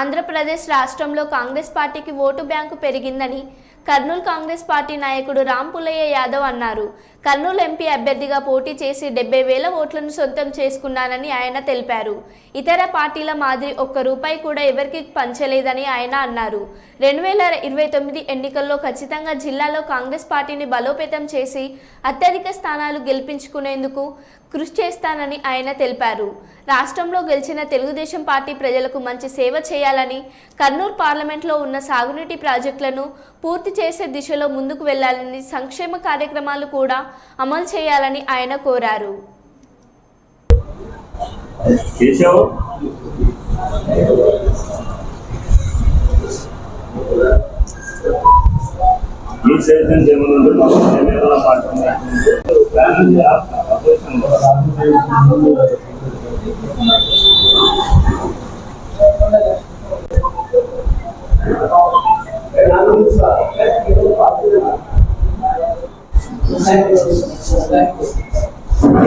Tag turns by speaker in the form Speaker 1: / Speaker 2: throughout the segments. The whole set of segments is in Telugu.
Speaker 1: ఆంధ్రప్రదేశ్ రాష్ట్రంలో కాంగ్రెస్ పార్టీకి ఓటు బ్యాంకు పెరిగిందని కర్నూలు కాంగ్రెస్ పార్టీ నాయకుడు రాంపులయ్య యాదవ్ అన్నారు. కర్నూలు ఎంపీ అభ్యర్థిగా పోటీ చేసి డెబ్బై వేల ఓట్లను సొంతం చేసుకున్నానని ఆయన తెలిపారు. ఇతర పార్టీల మాదిరి ఒక్క రూపాయి కూడా ఎవరికి పంచలేదని ఆయన అన్నారు. రెండు వేల ఇరవై తొమ్మిది ఎన్నికల్లో ఖచ్చితంగా జిల్లాలో కాంగ్రెస్ పార్టీని బలోపేతం చేసి అత్యధిక స్థానాలు గెలిపించుకునేందుకు కృషి చేస్తానని ఆయన తెలిపారు. రాష్ట్రంలో గెలిచిన తెలుగుదేశం పార్టీ ప్రజలకు మంచి సేవ చేయాలని కర్నూలు పార్లమెంట్లో ఉన్న సాగునీటి ప్రాజెక్టులను పూర్తి చేసే దిశలో ముందుకు వెళ్ళాలని సంక్షేమ కార్యక్రమాలు కూడా అమలు చేయాలని ఆయన కోరారు.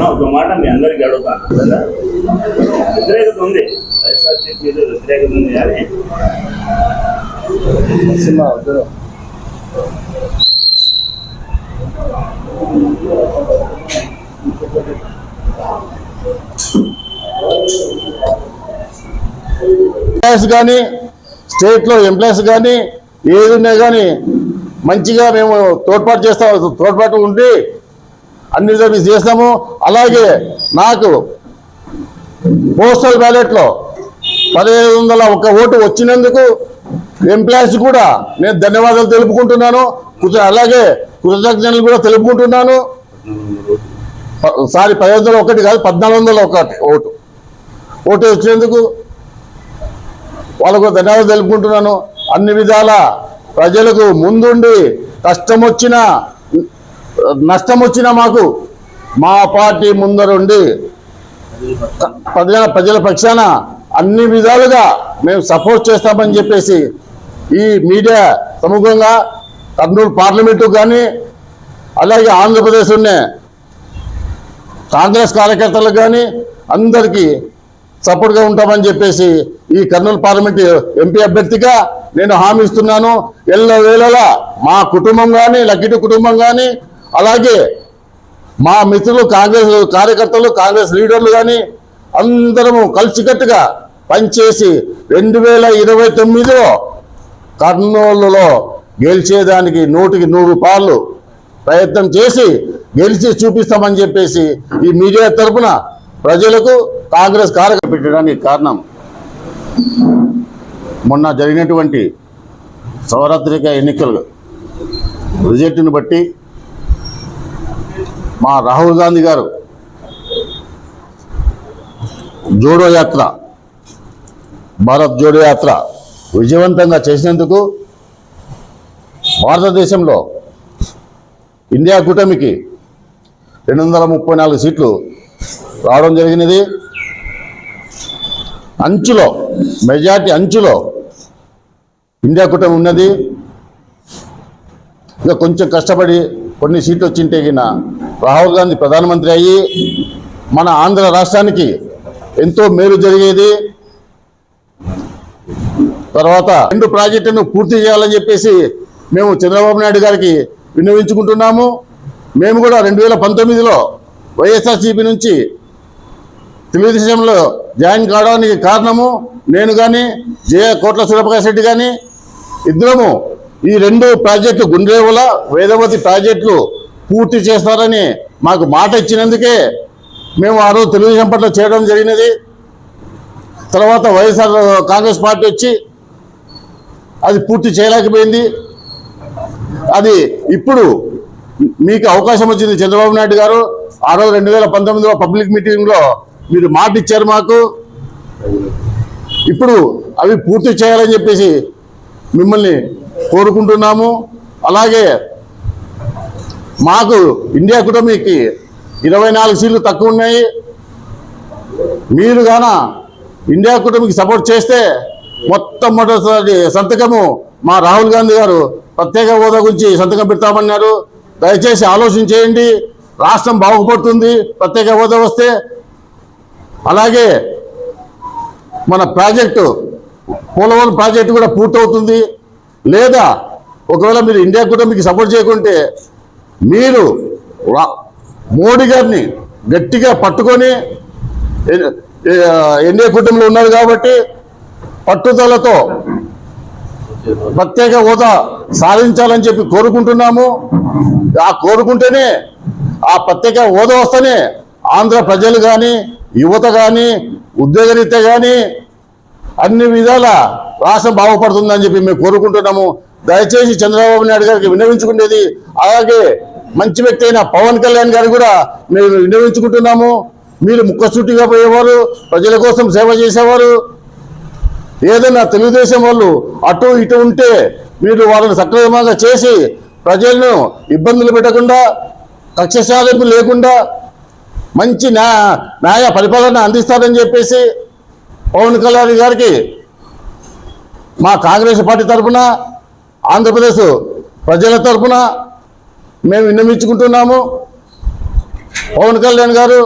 Speaker 2: ఒక మాట మీ అందరికి అడుగుతాను కదా వ్యతిరేకత ఉంది. వైఎస్ఆర్సీపీ వ్యతిరేకత ఉంది కానీ
Speaker 3: ఎంప్లాయీస్ కానీ స్టేట్లో ఎంప్లాయీస్ కానీ ఏది ఉన్నా కానీ మంచిగా మేము తోడ్పాటు చేస్తాం తోడ్పాటు ఉండి అన్ని సర్వీస్ చేస్తాము. అలాగే నాకు పోస్టల్ బ్యాలెట్లో పదిహేను వందల ఒక ఓటు వచ్చినందుకు ఎంప్లాయీస్ కూడా నేను ధన్యవాదాలు తెలుపుకుంటున్నాను. అలాగే కృతజ్ఞతలు కూడా తెలుపుకుంటున్నాను. సారీ పదిహేను వందల ఒకటి కాదు పద్నాలుగు వందల ఒకటి ఓటు. ఓటు వచ్చినందుకు వాళ్ళకు ధన్యవాదాలు తెలుపుకుంటున్నాను. అన్ని విధాల ప్రజలకు ముందుండి కష్టం వచ్చినా నష్టం వచ్చినా మాకు మా పార్టీ ముందరుండి ప్రజల ప్రజల పక్షాన అన్ని విధాలుగా మేము సపోర్ట్ చేస్తామని చెప్పేసి ఈ మీడియా ప్రముఖంగా కర్నూలు పార్లమెంటు కానీ అలాగే ఆంధ్రప్రదేశ్ ఉన్న కాంగ్రెస్ కార్యకర్తలకు కానీ అందరికీ సపోర్ట్గా ఉంటామని చెప్పేసి ఈ కర్నూలు పార్లమెంట్ ఎంపీ అభ్యర్థిగా నేను హామీ ఇస్తున్నాను ఎల్లవేళలా మా కుటుంబం కానీ లక్కిటి కుటుంబం కానీ అలాగే మా మిత్రులు కాంగ్రెస్ కార్యకర్తలు కాంగ్రెస్ లీడర్లు కానీ అందరము కలిసికట్టుగా పనిచేసి రెండు వేల ఇరవై తొమ్మిదిలో కర్నూలులో గెలిచేదానికి నూటికి నూరు పాళ్ళు ప్రయత్నం చేసి గెలిచి చూపిస్తామని చెప్పేసి ఈ మీడియా తరపున ప్రజలకు కాంగ్రెస్ కార్యక్రమం పెట్టడానికి కారణం. మొన్న జరిగినటువంటి సౌరాత్రిక ఎన్నికలు రిజల్ట్ని బట్టి మా రాహుల్ గాంధీ గారు జోడో యాత్ర భారత్ జోడో యాత్ర విజయవంతంగా చేసినందుకు భారతదేశంలో ఇండియా కూటమికి రెండు వందల ముప్పై నాలుగు సీట్లు రావడం జరిగినది. అంచులో మెజార్టీ అంచులో ఇండియా కూటమి ఉన్నది. ఇంకా కొంచెం కష్టపడి కొన్ని సీట్లు వచ్చింటే గిన రాహుల్ గాంధీ ప్రధానమంత్రి అయ్యి మన ఆంధ్ర రాష్ట్రానికి ఎంతో మేలు జరిగేది. తర్వాత రెండు ప్రాజెక్టును పూర్తి చేయాలని చెప్పేసి మేము చంద్రబాబు నాయుడు గారికి విన్నవించుకుంటున్నాము. మేము కూడా రెండు వేల పంతొమ్మిదిలో వైఎస్ఆర్సీపీ నుంచి తెలుగుదేశంలో జాయిన్ కావడానికి కారణము నేను కానీ జయ కోట్ల సూర్యప్రకాష్ రెడ్డి కానీ ఇద్దరము ఈ రెండు ప్రాజెక్టు గుండ్రేవుల వేదవతి ప్రాజెక్టులు పూర్తి చేస్తారని మాకు మాట ఇచ్చినందుకే మేము ఆ రోజు తెలుగుదేశం పట్ల చేయడం జరిగినది. తర్వాత వైఎస్ఆర్ కాంగ్రెస్ పార్టీ వచ్చి అది పూర్తి చేయలేకపోయింది. అది ఇప్పుడు మీకు అవకాశం వచ్చింది చంద్రబాబు నాయుడు గారు. ఆ రోజు రెండు వేల పంతొమ్మిదిలో పబ్లిక్ మీటింగ్లో మీరు మాట ఇచ్చారు మాకు. ఇప్పుడు అవి పూర్తి చేయాలని చెప్పేసి మిమ్మల్ని కోరుకుంటున్నాము. అలాగే మాకు ఇండియా కుటుంబీకి ఇరవై నాలుగు సీట్లు తక్కువ ఉన్నాయి. మీరు గాన ఇండియా కుటుంబీకి సపోర్ట్ చేస్తే మొట్టమొదటిసారి సంతకము మా రాహుల్ గాంధీ గారు ప్రత్యేక హోదా గురించి సంతకం పెడతామన్నారు. దయచేసి ఆలోచన చేయండి. రాష్ట్రం బాగుపడుతుంది. ప్రత్యేక హోదా వస్తే అలాగే మన ప్రాజెక్టు పోలవరం ప్రాజెక్టు కూడా పూర్తవుతుంది. లేదా ఒకవేళ మీరు ఇండియా కూడా మీకు సపోర్ట్ చేయకుంటే మీరు మోడీ గారిని గట్టిగా పట్టుకొని ఎన్ఏ కుటుంబంలో ఉన్నారు కాబట్టి పట్టుదలతో ప్రత్యేక హోదా సాధించాలని చెప్పి కోరుకుంటున్నాము. ఆ కోరుకుంటేనే ఆ ప్రత్యేక హోదా వస్తేనే ఆంధ్ర ప్రజలు కానీ యువత కానీ ఉద్యోగరీత్యా కానీ అన్ని విధాల రాష్ట్రం బాగుపడుతుందని చెప్పి మేము కోరుకుంటున్నాము. దయచేసి చంద్రబాబు నాయుడు గారికి విన్నవించుకునేది అలాగే మంచి వ్యక్తి అయిన పవన్ కళ్యాణ్ గారు కూడా మేము విన్నవించుకుంటున్నాము. మీరు ముక్కసూటిగా పోయేవారు ప్రజల కోసం సేవ చేసేవారు. ఏదైనా తెలుగుదేశం వాళ్ళు అటు ఇటు ఉంటే మీరు వాళ్ళని సక్రమంగా చేసి ప్రజలను ఇబ్బందులు పెట్టకుండా కక్ష సాధింపు లేకుండా మంచి న్యాయ న్యాయ పరిపాలన అందిస్తారని చెప్పేసి పవన్ కళ్యాణ్ గారికి మా కాంగ్రెస్ పార్టీ తరఫున ఆంధ్రప్రదేశ్ ప్రజల తరఫున మేము విన్నమించుకుంటున్నాము పవన్ కళ్యాణ్ గారు